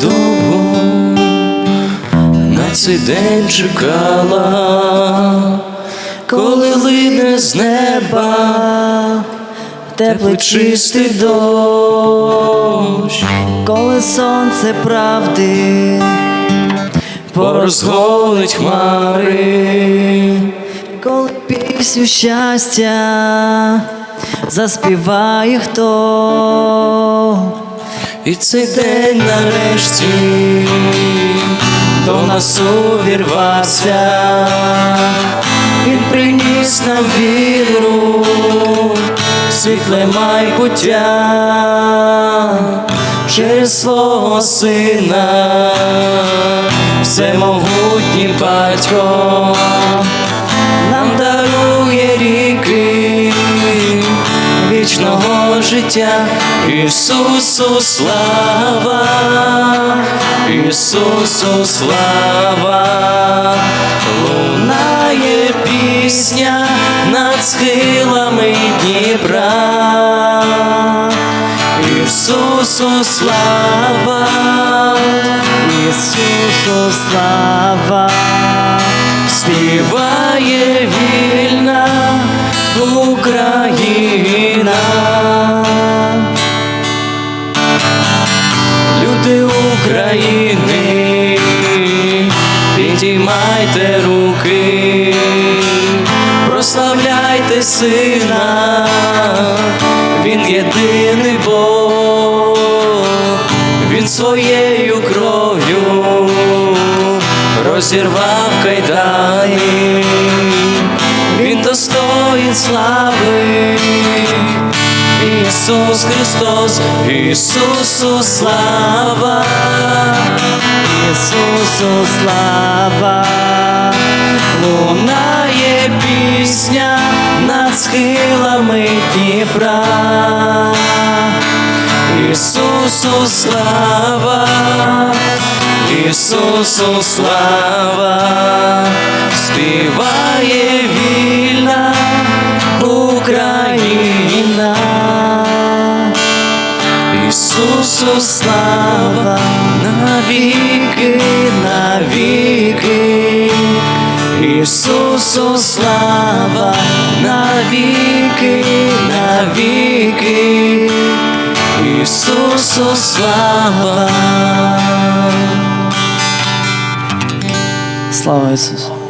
довго на цей день чекала, коли лине з неба теплий чистий дощ, коли сонце правди, порозголить хмари, коли пісню щастя заспіває хто. І цей день нарешті до нас увірвався, він приніс нам віру, світле майбуття. Через свого сина, всемогутній батько вічного життя, Ісусу слава, Ісусу слава, лунає пісня над схилами Дніпра. Ісусу слава, Ісусу слава, співає вільна Україна. України, підіймайте руки, прославляйте сина, він єдиний Бог, він своєю кров'ю розірвав кайдани, він достоїн слави. Ісус Христос, Ісусу слава, Ісусу слава, лунає пісня над схилами Дніпра. Ісусу слава, Ісусу слава, співає Ісусу слава навіки, навіки, Ісусу слава навіки, навіки, Ісусу слава. слава Ісусу.